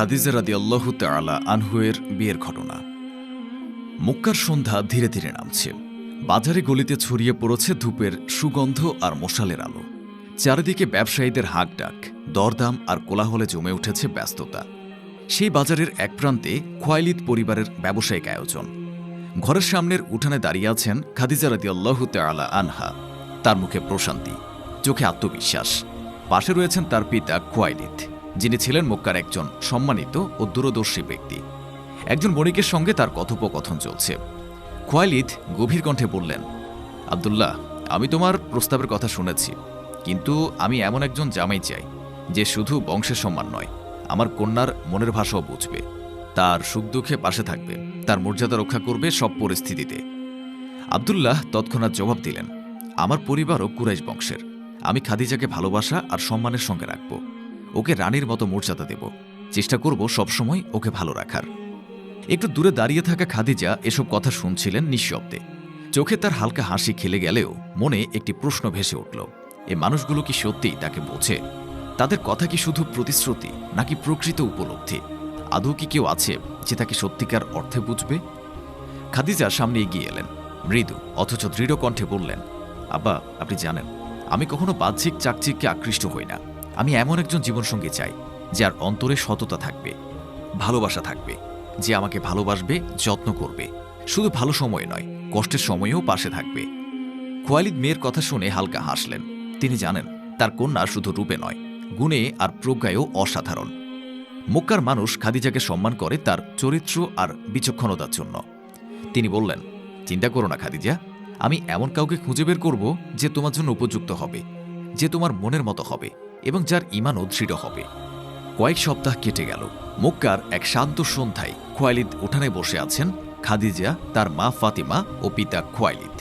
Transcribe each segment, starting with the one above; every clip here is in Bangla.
খাদিজা রাদি আল্লাহ তালা আনহুয়ের বিয়ের ঘটনা। মক্কার সন্ধ্যা ধীরে ধীরে নামছে। বাজারে গলিতে ছড়িয়ে পড়েছে ধূপের সুগন্ধ আর মশালের আলো। চারিদিকে ব্যবসায়ীদের হাঁক ডাক দরদাম আর কোলাহলে জমে উঠেছে ব্যস্ততা। সেই বাজারের এক প্রান্তে খোয়াইলিদ পরিবারের ব্যবসায়িক আয়োজন। ঘরের সামনের উঠানে দাঁড়িয়ে আছেন খাদিজা রাদি আল্লাহ তালা আনহা। তার মুখে প্রশান্তি, চোখে আত্মবিশ্বাস। পাশে রয়েছেন তার পিতা খোয়াইলিদ। যিনি ছিলেন মক্কার একজন সম্মানিত ও দূরদর্শী ব্যক্তি। একজন বণিকের সঙ্গে তার কথোপকথন চলছে। খোয়াইলিদ গভীর কণ্ঠে বললেন, আব্দুল্লাহ, আমি তোমার প্রস্তাবের কথা শুনেছি, কিন্তু আমি এমন একজন জামাই চাই, যে শুধু বংশের সম্মান নয়, আমার কন্যার মনের ভাষাও বুঝবে, তার সুখ দুঃখে পাশে থাকবে, তার মর্যাদা রক্ষা করবে সব পরিস্থিতিতে। আব্দুল্লাহ তৎক্ষণাৎ জবাব দিলেন, আমার পরিবারও কুরাইশ বংশের। আমি খাদিজাকে ভালোবাসা আর সম্মানের সঙ্গে রাখব। ওকে রানীর মতো মর্যাদা দেব। চেষ্টা করব সবসময় ওকে ভালো রাখার। একটু দূরে দাঁড়িয়ে থাকা খাদিজা এসব কথা শুনছিলেন নিঃশব্দে। চোখে তার হালকা হাসি খেলে গেলেও মনে একটি প্রশ্ন ভেসে উঠল, এ মানুষগুলো কি সত্যিই তাকে বোঝে? তাদের কথা কি শুধু প্রতিশ্রুতি, নাকি প্রকৃত উপলব্ধি? আদৌ কি কেউ আছে যে তাকে সত্যিকার অর্থে বুঝবে? খাদিজা সামনে এগিয়ে এলেন। মৃদু, অথচ দৃঢ় কণ্ঠে বললেন, আব্বা, আপনি জানেন, আমি কখনো বাহ্যিক চাকচিককে আকৃষ্ট হই না। আমি এমন একজন জীবনসঙ্গী চাই, যার অন্তরে সততা থাকবে, ভালোবাসা থাকবে, যে আমাকে ভালোবাসবে, যত্ন করবে। শুধু ভালো সময় নয়, কষ্টের সময়েও পাশে থাকবে। খোয়ালিদ মেয়ের কথা শুনে হালকা হাসলেন। তিনি জানেন, তার কন্যা শুধু রূপে নয়, গুণে আর প্রজ্ঞায়ও অসাধারণ। মক্কার মানুষ খাদিজাকে সম্মান করে তার চরিত্র আর বিচক্ষণতার জন্য। তিনি বললেন, চিন্তা করো না খাদিজা, আমি এমন কাউকে খুঁজে বের করব যে তোমার জন্য উপযুক্ত হবে, যে তোমার মনের মতো হবে। এবং যার ইমানও দৃঢ় হবে। কয়েক সপ্তাহ কেটে গেল। মক্কার এক শান্ত সন্ধ্যায় খোয়ালিদ উঠানে বসে আছেন খাদিজা, তার মা ফাতিমা ও পিতা খোয়ালিদ।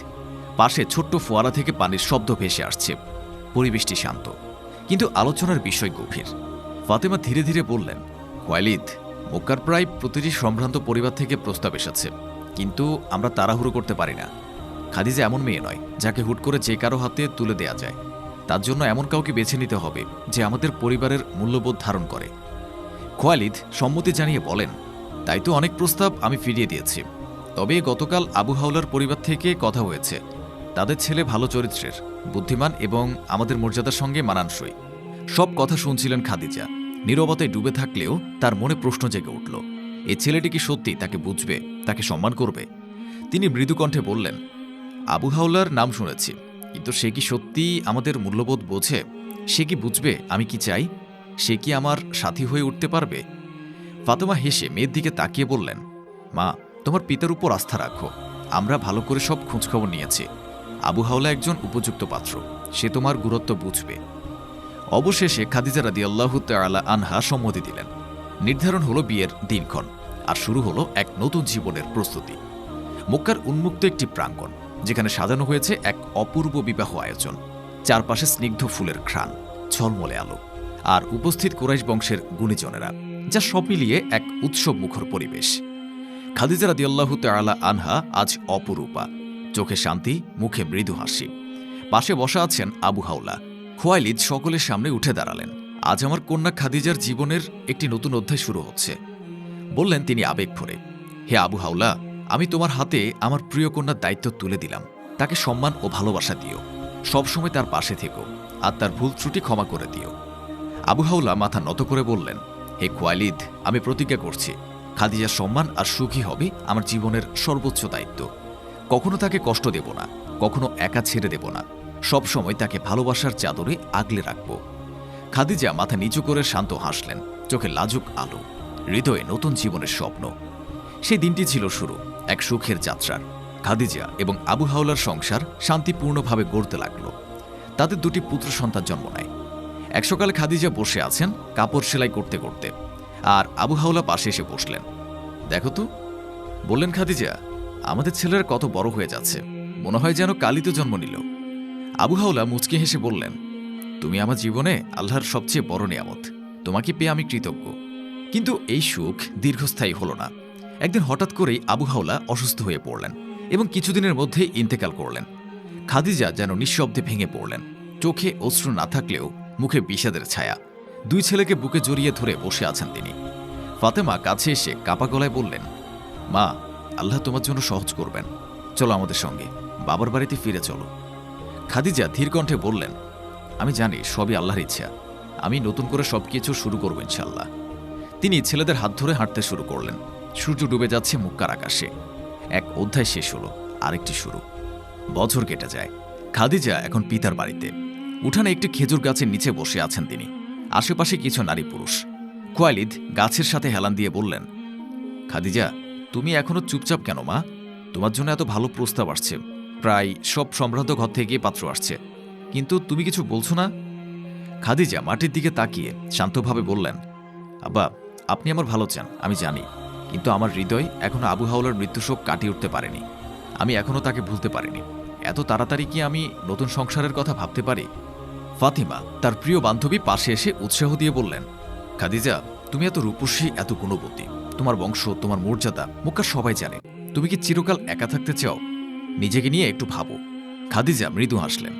পাশে ছোট্ট ফোয়ারা থেকে পানির শব্দ ভেসে আসছে। পরিবেশটি শান্ত, কিন্তু আলোচনার বিষয় গভীর। ফাতেমা ধীরে ধীরে বললেন, খোয়ালিদ, মক্কার প্রায় প্রতিটি সম্ভ্রান্ত পরিবার থেকে প্রস্তাব এসেছে, কিন্তু আমরা তাড়াহুড়ো করতে পারি না। খাদিজা এমন মেয়ে নয়, যাকে হুট করে যে কারও হাতে তুলে দেয়া যায়। তার জন্য এমন কাউকে বেছে নিতে হবে যে আমাদের পরিবারের মূল্যবোধ ধারণ করে। খোয়ালিদ সম্মতি জানিয়ে বলেন, তাই তো অনেক প্রস্তাব আমি ফিরিয়ে দিয়েছি। তবে গতকাল আবু হাওলার পরিবার থেকে কথা হয়েছে। তাদের ছেলে ভালো চরিত্রের, বুদ্ধিমান এবং আমাদের মর্যাদার সঙ্গে মানানসই। সব কথা শুনছিলেন খাদিজা। নীরবতায় ডুবে থাকলেও তার মনে প্রশ্ন জেগে উঠল, এ ছেলেটি কি সত্যি তাকে বুঝবে, তাকে সম্মান করবে? তিনি মৃদুকণ্ঠে বললেন, আবু হাওলার নাম শুনেছি। কিন্তু সে কি সত্যি আমাদের মূল্যবোধ বোঝে? সে কি বুঝবে আমি কি চাই? সে কি আমার সাথী হয়ে উঠতে পারবে? ফাতেমা হেসে মেয়ের দিকে তাকিয়ে বললেন, মা, তোমার পিতার উপর আস্থা রাখো। আমরা ভালো করে সব খোঁজখবর নিয়েছি। আবু হাওলা একজন উপযুক্ত পাত্র। সে তোমার গুরুত্ব বুঝবে। অবশেষে খাদিজা রাদি আল্লাহ তালা আনহা সম্মতি দিলেন। নির্ধারণ হলো বিয়ের দিনক্ষণ, আর শুরু হলো এক নতুন জীবনের প্রস্তুতি। মক্কার উন্মুক্ত একটি প্রাঙ্গণ। যেখানে সাজানো হয়েছে এক অপূর্ব বিবাহ আয়োজন। চারপাশে স্নিগ্ধ ফুলের ঘ্রাণ ছলমলে আলো, আর উপস্থিত কোরাইশ বংশের গুণীজনেরা, যা সব মিলিয়ে এক উৎসব মুখর পরিবেশ। খাদিজা রাদিয়াল্লাহু তাআলা আনহা আজ অপরূপা, চোখে শান্তি, মুখে মৃদু হাসি। পাশে বসা আছেন আবু হাওলা। খোয়াইলিদ সকলের সামনে উঠে দাঁড়ালেন। আজ আমার কন্যা খাদিজার জীবনের একটি নতুন অধ্যায় শুরু হচ্ছে। বললেন তিনি আবেগ ভরে হে আবু হাওলা আমি তোমার হাতে আমার প্রিয় কন্যার দায়িত্ব তুলে দিলাম। তাকে সম্মান ও ভালোবাসা দিও। সবসময় তার পাশে থেকো আর তার ভুল ত্রুটি ক্ষমা করে দিও। আবু হাওলা মাথা নত করে বললেন, হে কোয়ালিদ আমি প্রতিজ্ঞা করছি, খাদিজার সম্মান আর সুখী হবে আমার জীবনের সর্বোচ্চ দায়িত্ব। কখনো তাকে কষ্ট দেব না, কখনো একা ছেড়ে দেব না। সব সময় তাকে ভালোবাসার চাদরে আগলে রাখব। খাদিজা মাথা নিচু করে শান্ত হাসলেন, চোখে লাজুক আলো, হৃদয়ে নতুন জীবনের স্বপ্ন। সেই দিনটি ছিল শুরু। এক সুখের যাত্রার। খাদিজা এবং আবু হাওলার সংসার শান্তিপূর্ণভাবে গড়তে লাগল। তাদের দুটি পুত্র সন্তান জন্ম নেয়। এক সকালে খাদিজা বসে আছেন কাপড় সেলাই করতে করতে, আর আবু হাওলা পাশে এসে বসলেন। দেখো তো, বললেন খাদিজা, আমাদের ছেলেরা কত বড় হয়ে যাচ্ছে। মনে হয় যেন কালিত জন্ম নিল। আবু হাওলা মুচকে হেসে বললেন, তুমি আমার জীবনে আল্লাহর সবচেয়ে বড় নিয়ামত। তোমাকে পেয়ে আমি কৃতজ্ঞ। কিন্তু এই সুখ দীর্ঘস্থায়ী হল না। একদিন হঠাৎ করেই আবু হাওলা অসুস্থ হয়ে পড়লেন এবং কিছুদিনের মধ্যে ইন্তেকাল করলেন। খাদিজা যেন নিঃশব্দে ভেঙে পড়লেন। চোখে অশ্রু না থাকলেও মুখে বিষাদের ছায়া। দুই ছেলেকে বুকে জড়িয়ে ধরে বসে আছেন তিনি। ফাতেমা কাছে এসে কাপা গলায় বললেন, মা, আল্লাহ তোমার জন্য সহজ করবেন। চলো আমাদের সঙ্গে। বাবার বাড়িতে ফিরে চলো। খাদিজা ধীর কণ্ঠে বললেন, আমি জানি সবই আল্লাহর ইচ্ছা। আমি নতুন করে সবকিছু শুরু করব ইনশাল্লাহ তিনি ছেলেদের হাত ধরে হাঁটতে শুরু করলেন। সূর্য ডুবে যাচ্ছে মুক্কার আকাশে। এক অধ্যায় শেষ হলো, আরেকটি শুরু। বছর কেটে যায়। খাদিজা এখন পিতার বাড়িতে। উঠানে একটি খেজুর গাছের নিচে বসে আছেন তিনি। আশেপাশে কিছু নারী পুরুষ। কোয়ালিদ গাছের সাথে হেলান দিয়ে বললেন, খাদিজা, তুমি এখনও চুপচাপ কেন মা? তোমার জন্য এত ভালো প্রস্তাব আসছে। প্রায় সব সম্ভ্রান্ত ঘর থেকে পাত্র আসছে। কিন্তু তুমি কিছু বলছো না? খাদিজা মাটির দিকে তাকিয়ে শান্তভাবে বললেন, আব্বা, আপনি আমার ভালো চান, আমি জানি। কিন্তু আমার হৃদয় এখনও আবু হাওলার মৃত্যুশোক কাটিয়ে উঠতে পারেনি। আমি এখনও তাকে ভুলতে পারিনি। এত তাড়াতাড়ি কি আমি নতুন সংসারের কথা ভাবতে পারি? ফাতিমা, তার প্রিয় বান্ধবী পাশে এসে উৎসাহ দিয়ে বললেন, খাদিজা, তুমি এত রূপসী, এত গুণবতী। তোমার বংশ, তোমার মর্যাদা মুখা সবাই জানে। তুমি কি চিরকাল একা থাকতে চাও? নিজেকে নিয়ে একটু ভাবো। খাদিজা মৃদু হাসলেন,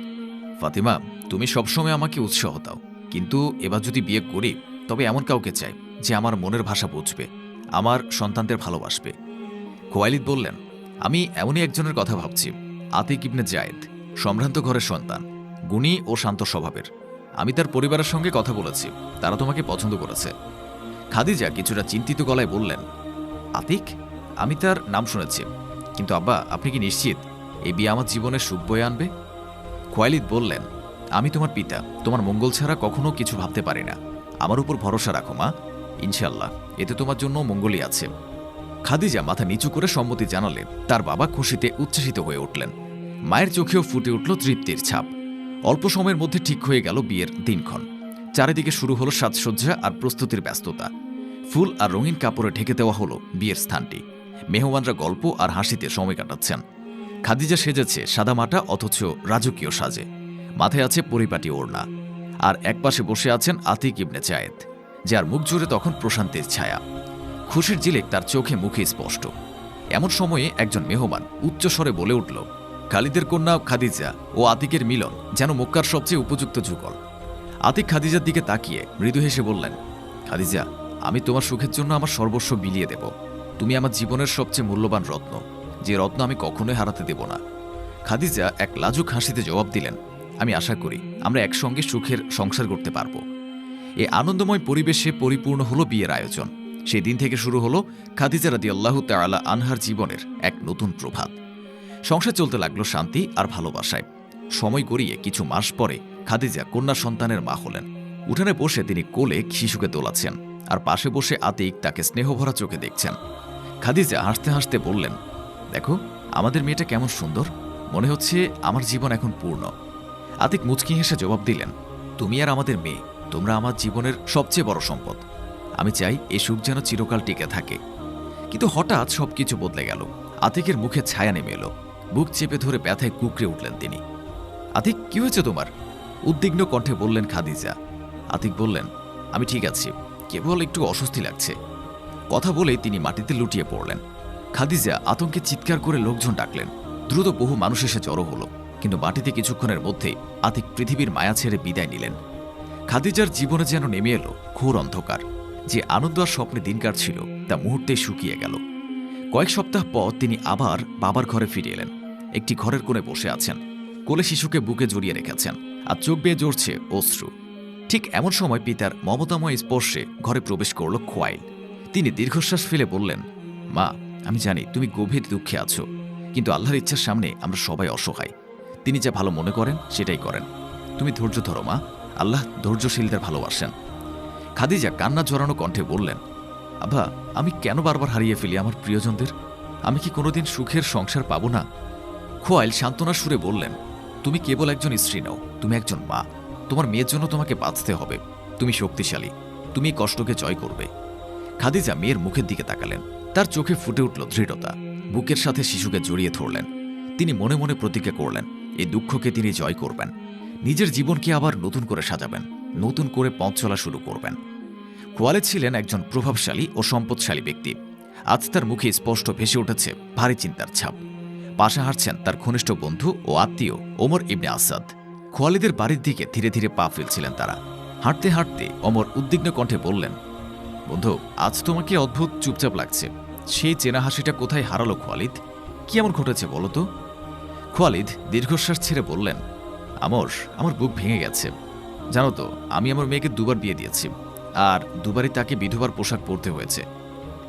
ফাতিমা, তুমি সবসময় আমাকে উৎসাহ দাও। কিন্তু এবার যদি বিয়ে করি, তবে এমন কাউকে চাই, যে আমার মনের ভাষা বুঝবে। আমার সন্তানদের ভালোবাসবে। কোয়ালিদ বললেন, আমি এমনই একজনের কথা ভাবছি, আতিক ইবনে জায়েদ সম্ভ্রান্ত ঘরের সন্তান, গুণী ও শান্ত স্বভাবের। আমি তার পরিবারের সঙ্গে কথা বলেছি, তারা তোমাকে পছন্দ করেছে। খাদিজা কিছুটা চিন্তিত গলায় বললেন, আতিক, আমি তার নাম শুনেছি, কিন্তু আব্বা, আপনি কি নিশ্চিত এই বিয়ে আমার জীবনে সুখ বয়ে আনবে? খোয়ালিদ বললেন, আমি তোমার পিতা, তোমার মঙ্গল ছাড়া কখনো কিছু ভাবতে পারি না। আমার উপর ভরসা রাখো, মা। ইনশাল্লাহ এতে তোমার জন্য মঙ্গলই আছে। খাদিজা মাথা নিচু করে সম্মতি জানালে তার বাবা খুশিতে উচ্ছ্বাসিত হয়ে উঠলেন। মায়ের চোখেও ফুটে উঠল তৃপ্তির ছাপ। অল্প সময়ের মধ্যে ঠিক হয়ে গেল বিয়ের দিনক্ষণ। চারিদিকে শুরু হলো সাজসজ্জা আর প্রস্তুতির ব্যস্ততা। ফুল আর রঙিন কাপড়ে ঢেকে দেওয়া হলো বিয়ের স্থানটি। মেহমানরা গল্প আর হাসিতে সময় কাটাচ্ছেন। খাদিজা সেজেছে সাদামাটা অথচ রাজকীয় সাজে। মাথায় আছে পরিপাটি ওড়না। আর একপাশে বসে আছেন আতিক ইবনে চায়েদ যার মুখ জুড়ে তখন প্রশান্তির ছায়া। খুশির জিলেক তার চোখে মুখে স্পষ্ট। এমন সময়ে একজন মেহমান উচ্চস্বরে বলে উঠল, খালিদের কন্যা খাদিজা ও আতিকের মিলন যেন মক্কার সবচেয়ে উপযুক্ত যুগল। আতিক খাদিজার দিকে তাকিয়ে মৃদু হেসে বললেন, খাদিজা, আমি তোমার সুখের জন্য আমার সর্বস্ব বিলিয়ে দেব। তুমি আমার জীবনের সবচেয়ে মূল্যবান রত্ন, যে রত্ন আমি কখনোই হারাতে দেব না। খাদিজা এক লাজুক হাসিতে জবাব দিলেন, আমি আশা করি আমরা একসঙ্গে সুখের সংসার করতে পারব। এই আনন্দময় পরিবেশে পরিপূর্ণ হলো বিয়ের আয়োজন। সেই দিন থেকে শুরু হলো খাদিজা রাদি আল্লাহ তালা আনহার জীবনের এক নতুন প্রভাত সংসার চলতে লাগল শান্তি আর ভালোবাসায়। সময় গড়িয়ে কিছু মাস পরে খাদিজা কন্যা সন্তানের মা হলেন। উঠানে বসে তিনি কোলে শিশুকে দোলাচ্ছেন আর পাশে বসে আতিক তাকে স্নেহভরা চোখে দেখছেন। খাদিজা হাসতে হাসতে বললেন, দেখো, আমাদের মেয়েটা কেমন সুন্দর। মনে হচ্ছে আমার জীবন এখন পূর্ণ। আতিক মুচকি হেসে জবাব দিলেন, তুমি আর আমাদের মেয়ে তোমরা আমার জীবনের সবচেয়ে বড় সম্পদ। আমি চাই এ সুখ যেন চিরকাল টিকে থাকে। কিন্তু হঠাৎ সবকিছু বদলে গেল। আতিকের মুখে ছায়া নেমে এলো। বুক চেপে ধরে ব্যথায় কুকড়ে উঠলেন তিনি। আতিক, কি হয়েছে তোমার? উদ্বিগ্ন কণ্ঠে বললেন খাদিজা। আতিক বললেন, আমি ঠিক আছি। কেবল একটু অস্বস্তি লাগছে। কথা বলেই তিনি মাটিতে লুটিয়ে পড়লেন। খাদিজা আতঙ্কে চিৎকার করে লোকজন ডাকলেন। দ্রুত বহু মানুষ এসে জড়ো হলো। কিন্তু মাটিতে কিছুক্ষণের মধ্যেই আতিক পৃথিবীর মায়া ছেড়ে বিদায় নিলেন। খাদিজার জীবনে যেন নেমে এলো ঘোর অন্ধকার। যে আনন্দ আর স্বপ্নে দিন কাটছিল, তা মুহূর্তে শুকিয়ে গেল। কয়েক সপ্তাহ পর তিনি আবার বাবার ঘরে ফিরে এলেন। একটি ঘরের কোণে বসে আছেন। কোলে শিশুকে বুকে জড়িয়ে রেখেছেন আর চোখ বেয়ে জড়ছে অশ্রু। ঠিক এমন সময় পিতার মমতাময় স্পর্শে ঘরে প্রবেশ করল খোয়াইল। তিনি দীর্ঘশ্বাস ফেলে বললেন, মা, আমি জানি তুমি গভীর দুঃখে আছো, কিন্তু আল্লাহর ইচ্ছার সামনে আমরা সবাই অসহায়। তিনি যা ভালো মনে করেন, সেটাই করেন। তুমি ধৈর্য ধরো, মা। আল্লাহ ধৈর্যশীলদের ভালোবাসেন। খাদিজা কান্না জড়ানো কণ্ঠে বললেন আভা আমি কেন বারবার হারিয়ে ফেলি আমার প্রিয়জনদের? আমি কি কোনোদিন সুখের সংসার পাবো না? খোয়াইল সান্ত্বনা সুরে বললেন, তুমি কেবল একজন স্ত্রী নও, তুমি একজন মা। তোমার মেয়ের জন্য তোমাকে বাঁচতে হবে। তুমি শক্তিশালী। তুমি কষ্টকে জয় করবে। খাদিজা মেয়ের মুখের দিকে তাকালেন। তার চোখে ফুটে উঠল দৃঢ়তা। বুকের সাথে শিশুকে জড়িয়ে ধরলেন। তিনি মনে মনে প্রতিজ্ঞা করলেন, এই দুঃখকে তিনি জয় করবেন। নিজের জীবনকে আবার নতুন করে সাজাবেন, নতুন করে পথ চলা শুরু করবেন। কোয়ালে ছিলেন একজন প্রভাবশালী ও সম্পদশালী ব্যক্তি। আজ তার মুখে স্পষ্ট ভেসে উঠেছে ভারী চিন্তার ছাপ। পাশে হাঁটছেন তার ঘনিষ্ঠ বন্ধু ও আত্মীয় ওমর ইবনে আসাদ। খোয়ালিদের বাড়ির দিকে ধীরে ধীরে পা ফেলছিলেন তারা। হাঁটতে হাঁটতে অমর উদ্বিগ্ন কণ্ঠে বললেন, বন্ধু, আজ তোমাকে অদ্ভুত চুপচাপ লাগছে। সেই চেনা হাসিটা কোথায় হারালো খোয়ালিদ? কি এমন ঘটেছে বলো তো? খোয়ালিদ দীর্ঘশ্বাস ছেড়ে বললেন আমর, আমার বুক ভেঙে গেছে। জানো তো, আমি আমার মেয়েকে দুবার বিয়ে দিয়েছি, আর দুবারই তাকে বিধবার পোশাক পরতে হয়েছে।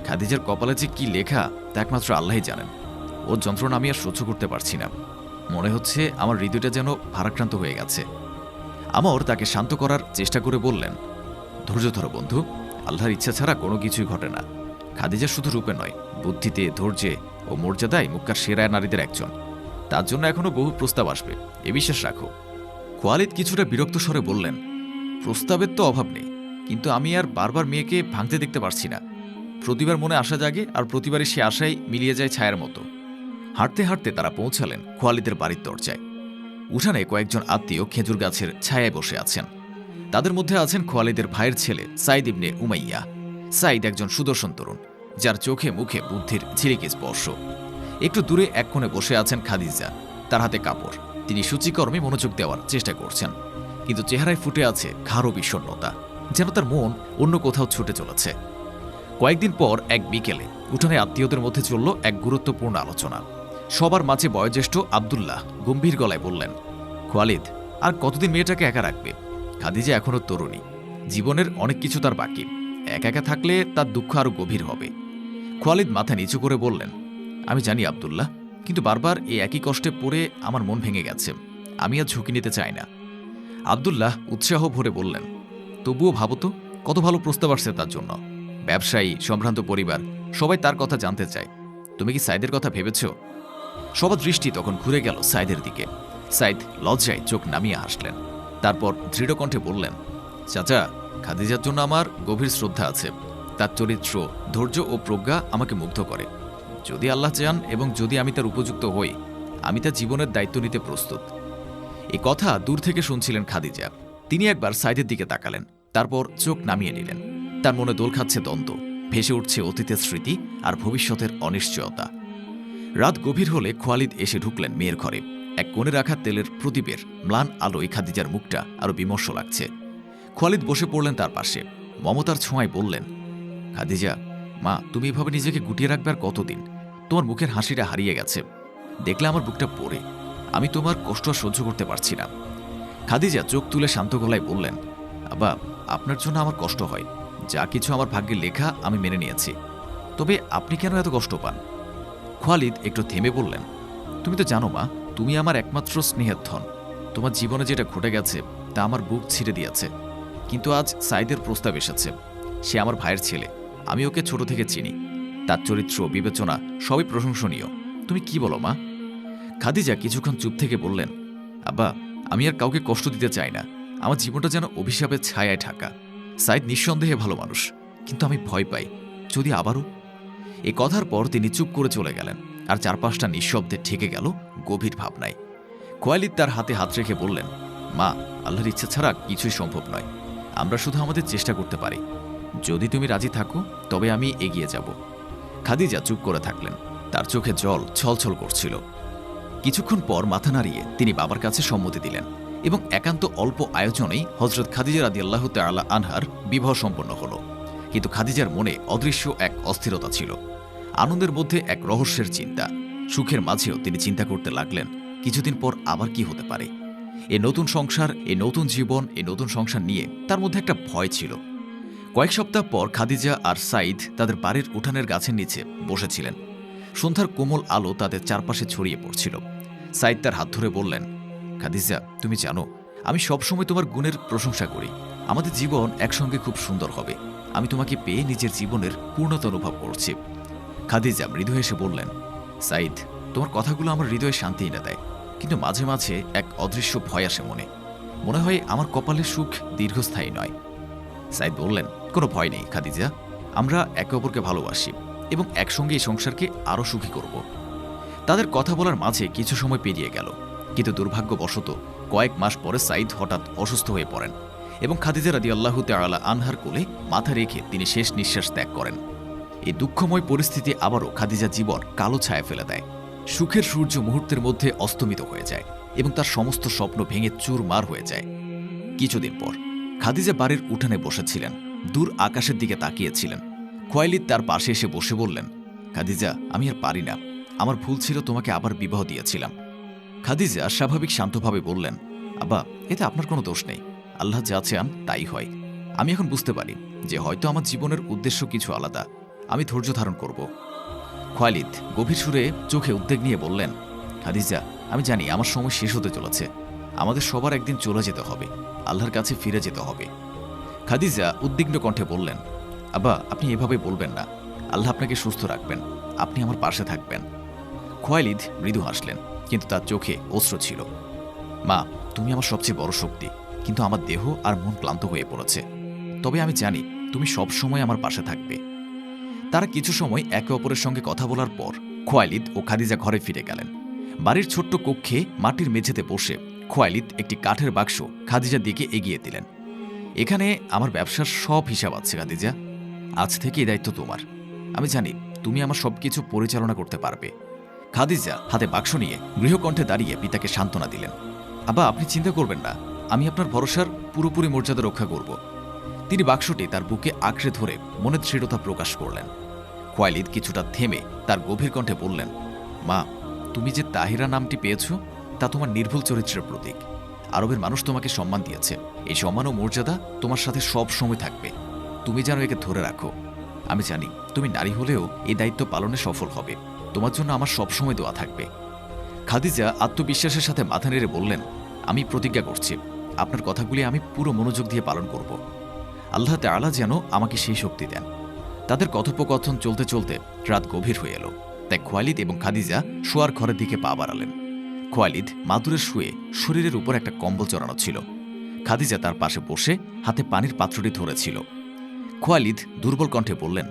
খাদিজার কপালে যে কি লেখা, তা একমাত্র আল্লাহই জানেন। ওর যন্ত্রণা আমি আর সহ্য করতে পারছি না। মনে হচ্ছে আমার হৃদয়টা যেন ভারাক্রান্ত হয়ে গেছে। আমর তাকে শান্ত করার চেষ্টা করে বললেন, ধৈর্য ধরো বন্ধু, আল্লাহর ইচ্ছা ছাড়া কোনো কিছুই ঘটে না। খাদিজা শুধু রূপে নয়, বুদ্ধিতে, ধৈর্যে ও মর্যাদায় মুক্কার সেরা নারীদের একজন। তার জন্য এখনও বহু প্রস্তাব আসবে। এ বিশ্বাস রাখো। খোয়ালিদ কিছুটা বিরক্ত স্বরে বললেন, প্রস্তাবের তো অভাব নেই, কিন্তু আমি আর বারবার মেয়েকে ভাঙতে দেখতে পারছি না। প্রতিবার মনে আশা জাগে আর প্রতিবারই সে আশায় মিলিয়ে যায় ছায়ার মতো। হাঁটতে হাঁটতে তারা পৌঁছালেন খোয়ালিদের বাড়ির দরজায়। উঠানে কয়েকজন আত্মীয় খেজুর গাছের ছায়ায় বসে আছেন। তাদের মধ্যে আছেন খোয়ালিদের ভাইয়ের ছেলে সাইদ ইবনে উমাইয়া। সাইদ একজন সুদর্শন তরুণ, যার চোখে মুখে বুদ্ধির ঝিলিকি স্পর্শ। একটু দূরে এক কোণে বসে আছেন খাদিজা। তার হাতে কাপড়। তিনি সূচিকর্মে মনোযোগ দেওয়ার চেষ্টা করছেন। কিন্তু চেহারায় ফুটে আছে ঘাড়ো বিষণ্ণতা, যেন তার মন অন্য কোথাও ছুটে চলেছে। কয়েকদিন পর এক বিকেলে উঠানে আত্মীয়দের মধ্যে চলল এক গুরুত্বপূর্ণ আলোচনা। সবার মাঝে বয়োজ্যেষ্ঠ আবদুল্লাহ গম্ভীর গলায় বললেন, খোয়ালিদ, আর কতদিন মেয়েটাকে একা রাখবে? খাদিজা এখনও তরুণী। জীবনের অনেক কিছু তার বাকি। একা একা থাকলে তার দুঃখ আরও গভীর হবে। খোয়ালিদ মাথা নিচু করে বললেন আমি জানি, আবদুল্লাহ, কিন্তু বারবার এই একই কষ্টে পড়ে আমার মন ভেঙে গেছে। আমি আর ঝুঁকি নিতে চাই না। আবদুল্লাহ উৎসাহ ভরে বললেন, তবুও ভাবো তো, কত ভালো প্রস্তাব আসছে তার জন্য। ব্যবসায়ী, সম্ভ্রান্ত পরিবার, সবাই তার কথা জানতে চায়। তুমি কি সাইদের কথা ভেবেছ? সবার দৃষ্টি তখন ঘুরে গেল সাইদের দিকে। সাইদ লজ্জায় চোখ নামিয়ে হাসলেন। তারপর দৃঢ় কণ্ঠে বললেন, চাচা, খাদিজার জন্য আমার গভীর শ্রদ্ধা আছে। তার চরিত্র, ধৈর্য ও প্রজ্ঞা আমাকে মুগ্ধ করে। যদি আল্লাহ চান এবং যদি আমি তার উপযুক্ত হই, আমি তার জীবনের দায়িত্ব নিতে প্রস্তুত। এই কথা দূর থেকে শুনছিলেন খাদিজা। তিনি একবার সাইদের দিকে তাকালেন, তারপর চোখ নামিয়ে নিলেন। তার মনে দোল খাচ্ছে দ্বন্দ্ব, ভেসে উঠছে অতীতের স্মৃতি আর ভবিষ্যতের অনিশ্চয়তা। রাত গভীর হলে খোয়ালিদ এসে ঢুকলেন মেয়ের ঘরে। এক কোণে রাখা তেলের প্রদীপের ম্লান আলোয় খাদিজার মুখটা আরও বিমর্ষ লাগছে। খোয়ালিদ বসে পড়লেন তার পাশে। মমতার ছোঁয়ায় বললেন, খাদিজা, মা, তুমি এভাবে নিজেকে গুটিয়ে রাখবে আর কতদিন? তোমার মুখের হাসিটা হারিয়ে গেছে। দেখলে আমার বুকটা পড়ে আমি তোমার কষ্ট সহ্য করতে পারছি না। খাদিজা চোখ তুলে শান্ত গলায় বললেন আবা আপনার জন্য আমার কষ্ট হয়। যা কিছু আমার ভাগ্যে লেখা আমি মেনে নিয়েছি। তবে আপনি কেন এত কষ্ট পান? খালিদ একটু থেমে বললেন, তুমি তো জানো মা, তুমি আমার একমাত্র স্নেহের ধন। তোমার জীবনে যেটা ঘটে গেছে, তা আমার বুক ছিঁড়ে দিয়েছে। কিন্তু আজ সাইদের প্রস্তাব এসেছে। সে আমার ভাইয়ের ছেলে। আমি ওকে ছোট থেকে চিনি। তার চরিত্র, বিবেচনা, সবই প্রশংসনীয়। তুমি কি বলো, মা? খাদিজা কিছুক্ষণ চুপ থেকে বললেন, আব্বা, আমি আর কাউকে কষ্ট দিতে চাই না। আমার জীবনটা যেন অভিশাপের ছায়ায় ঢাকা। সাইদ নিঃসন্দেহে ভালো মানুষ, কিন্তু আমি ভয় পাই। যদি আবারও? এ কথার পর তিনি চুপ করে চলে গেলেন, আর চারপাশটা নিঃশব্দে ঠেকে গেল গভীর ভাবনায়। কোয়ালিদ তার হাতে হাত রেখে বললেন, মা, আল্লাহর ইচ্ছা ছাড়া কিছুই সম্ভব নয়। আমরা শুধু আমাদের চেষ্টা করতে পারি। যদি তুমি রাজি থাকো, তবে আমি এগিয়ে যাব। খাদিজা চুপ করে থাকলেন। তার চোখে জল ছলছল করছিল। কিছুক্ষণ পর মাথা নাড়িয়ে তিনি বাবার কাছে সম্মতি দিলেন এবং একান্ত অল্প আয়োজনেই হজরত খাদিজা রাদি আল্লাহ তালা আনহার বিবাহ সম্পন্ন হল। কিন্তু খাদিজার মনে অদৃশ্য এক অস্থিরতা ছিল। আনন্দের মধ্যে এক রহস্যের চিন্তা। সুখের মাঝেও তিনি চিন্তা করতে লাগলেন, কিছুদিন পর আবার কি হতে পারে? এ নতুন সংসার, এ নতুন জীবন, এ নতুন সংসার নিয়ে তার মধ্যে একটা ভয় ছিল। কয়েক সপ্তাহ পর খাদিজা আর সাইদ তাদের বাড়ির উঠানের গাছের নিচে বসেছিলেন। সন্ধ্যার কোমল আলো তাদের চারপাশে ছড়িয়ে পড়ছিল। সাইদ তার হাত ধরে বললেন, খাদিজা, তুমি জানো, আমি সবসময় তোমার গুণের প্রশংসা করি। আমাদের জীবন একসঙ্গে খুব সুন্দর হবে। আমি তোমাকে পেয়ে নিজের জীবনের পূর্ণতা অনুভব করছি। খাদিজা মৃদু হেসে বললেন সাইদ তোমার কথাগুলো আমার হৃদয়ে শান্তি এনে দেয়। কিন্তু মাঝে মাঝে এক অদৃশ্য ভয় আসে মনে। মনে হয় আমার কপালের সুখ দীর্ঘস্থায়ী নয়। সাইদ বললেন, কোনো ভয় নেই, খাদিজা। আমরা একে অপরকে ভালোবাসি এবং একসঙ্গে এই সংসারকে আরও সুখী করব। তাদের কথা বলার মাঝে কিছু সময় পেরিয়ে গেল, কিন্তু দুর্ভাগ্যবশত কয়েক মাস পরে সাইদ হঠাৎ অসুস্থ হয়ে পড়েন এবং খাদিজা রাদি আল্লাহ তালা আনহার কোলে মাথা রেখে তিনি শেষ নিঃশ্বাস ত্যাগ করেন। এই দুঃখময় পরিস্থিতি আবারও খাদিজা জীবন কালো ছায়া ফেলে দেয়। সুখের সূর্য মুহূর্তের মধ্যে অস্তমিত হয়ে যায় এবং তার সমস্ত স্বপ্ন ভেঙে চুরমার হয়ে যায়। কিছুদিন পর খাদিজা বাড়ির উঠানে বসেছিলেন, দূর আকাশের দিকে তাকিয়েছিলেন। খোয়াইলিদ তার পাশে এসে বসে বললেন, খাদিজা, আমি আর পারি না। আমার ভুল ছিল, তোমাকে আবার বিবাহ দিয়েছিলাম। খাদিজা স্বাভাবিক শান্তভাবে বললেন, আব্বা, এতে আপনার কোনো দোষ নেই। আল্লাহ যা চান, তাই হয়। আমি এখন বুঝতে পারি যে হয়তো আমার জীবনের উদ্দেশ্য কিছু আলাদা। আমি ধৈর্য ধারণ করব। খোয়ালিদ গভীর সুরে চোখে উদ্বেগ নিয়ে বললেন, খাদিজা, আমি জানি আমার সময় শেষ হতে চলেছে। আমাদের সবার একদিন চলে যেতে হবে, আল্লাহর কাছে ফিরে যেতে হবে। খাদিজা উদ্বিগ্ন কণ্ঠে বললেন, আব্বা, আপনি এভাবে বলবেন না। আল্লাহ আপনাকে সুস্থ রাখবেন, আপনি আমার পাশে থাকবেন। খোয়ালিদ মৃদু হাসলেন, কিন্তু তার চোখে অস্ত্র ছিল। মা, তুমি আমার সবচেয়ে বড় শক্তি, কিন্তু আমার দেহ আর মন ক্লান্ত হয়ে পড়েছে। তবে আমি জানি, তুমি সব সময় আমার পাশে থাকবে। তারা কিছু সময় একে অপরের সঙ্গে কথা বলার পর খোয়ালিদ ও খাদিজা ঘরে ফিরে গেলেন। বাড়ির ছোট্ট কক্ষে মাটির মেঝেতে বসে খোয়ালিদ একটি কাঠের বাক্স খাদিজার দিকে এগিয়ে দিলেন। এখানে আমার ব্যবসার সব হিসাব আছে, খাদিজা। আজ থেকে এই দায়িত্ব তোমার। আমি জানি তুমি আমার সবকিছু পরিচালনা করতে পারবে। খাদিজা হাতে বাক্স নিয়ে গৃহকণ্ঠে দাঁড়িয়ে পিতাকে সান্ত্বনা দিলেন। আবা আপনি চিন্তা করবেন না। আমি আপনার ভরসার পুরোপুরি মর্যাদা রক্ষা করব। তিনি বাক্সটি তার বুকে আঁকড়ে ধরে মনের দৃঢ়তা প্রকাশ করলেন। খোয়ালিদ কিছুটা থেমে তার গভীর কণ্ঠে বললেন, মা, তুমি যে তাহিরা নামটি পেয়েছ তা তোমার নির্ভুল চরিত্রের প্রতীক। আরবের মানুষ তোমাকে সম্মান দিয়েছে। এই সম্মান ও মর্যাদা তোমার সাথে সব সময় থাকবে। তুমি যেন একে ধরে রাখো। আমি জানি, তুমি নারী হলেও এই দায়িত্ব পালনে সফল হবে। তোমার জন্য আমার সবসময় দোয়া থাকবে। খাদিজা আত্মবিশ্বাসের সাথে মাথা নেড়ে বললেন, আমি প্রতিজ্ঞা করছি। আপনার কথাগুলি আমি পুরো মনোযোগ দিয়ে পালন করব। আল্লাহ তাআলা যেন আমাকে সেই শক্তি দেন। তাদের কথোপকথন চলতে চলতে রাত গভীর হয়ে এলো। তাই খোয়ালিদ এবং খাদিজা শোয়ার ঘরের দিকে পা বাড়ালেন। খোয়ালিদ মাদুরে শুয়ে শরীরের উপর একটা কম্বল চড়ানো ছিল। খাদিজা তার পাশে বসে হাতে পানির পাত্রটি ধরেছিল। খোয়ালিদ দুর্বল কণ্ঠে বললেন,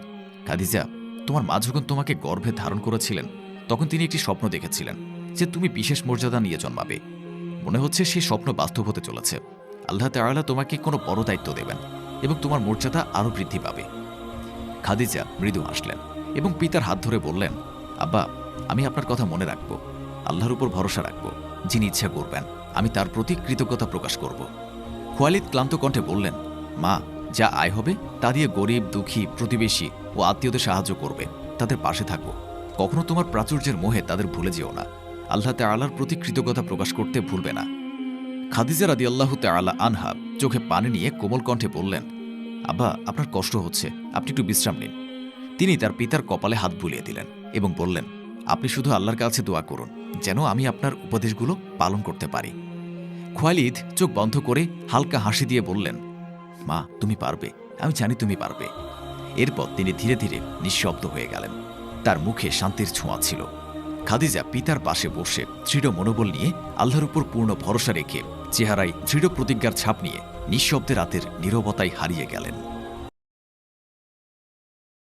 খাদিজা, তোমার মা যখন তোমাকে গর্ভে ধারণ করেছিলেন, তখন তিনি একটি স্বপ্ন দেখেছিলেন যে তুমি বিশেষ মর্যাদা নিয়ে জন্মাবে। মনে হচ্ছে সেই স্বপ্ন বাস্তব হতে চলেছে। আল্লাহ তাআলা তোমাকে কোনো বড় দায়িত্ব দেবেন এবং তোমার মর্যাদা আরও বৃদ্ধি পাবে। খাদিজা মৃদু হাসলেন এবং পিতার হাত ধরে বললেন, আব্বা, আমি আপনার কথা মনে রাখব। আল্লাহর উপর ভরসা রাখব, যিনি ইচ্ছা করবেন। আমি তার প্রতি কৃতজ্ঞতা প্রকাশ করব। খোয়ালিদ ক্লান্ত কণ্ঠে বললেন, মা, যা আয় হবে, তা দিয়ে গরিব, দুঃখী, প্রতিবেশী ও আত্মীয়দের সাহায্য করবে। তাদের পাশে থাকব কখনো তোমার প্রাচুর্যের মোহে তাদের ভুলে যেও না। আল্লাহ তাআলার প্রতি কৃতজ্ঞতা প্রকাশ করতে ভুলবে না। খাদিজা রাদি আল্লাহ তাআলা আনহা চোখে পানি নিয়ে কোমল কণ্ঠে বললেন, আব্বা, আপনার কষ্ট হচ্ছে। আপনি একটু বিশ্রাম নিন। তিনি তার পিতার কপালে হাত বুলিয়ে দিলেন এবং বললেন আপনি শুধু আল্লাহর কাছে দোয়া করুন, যেন আমি আপনার উপদেশগুলো পালন করতে পারি। খোয়ালিদ চোখ বন্ধ করে হালকা হাসি দিয়ে বললেন, মা, তুমি পারবে, আমি জানি তুমি পারবে। এরপর তিনি ধীরে ধীরে নিঃশব্দ হয়ে গেলেন। তার মুখে শান্তির ছোঁয়া ছিল। খাদিজা পিতার পাশে বসে দৃঢ় মনোবল নিয়ে আল্লাহর উপর পূর্ণ ভরসা রেখে চেহারায় দৃঢ় প্রতিজ্ঞার ছাপ নিয়ে নিঃশব্দে রাতের নীরবতায় হারিয়ে গেলেন।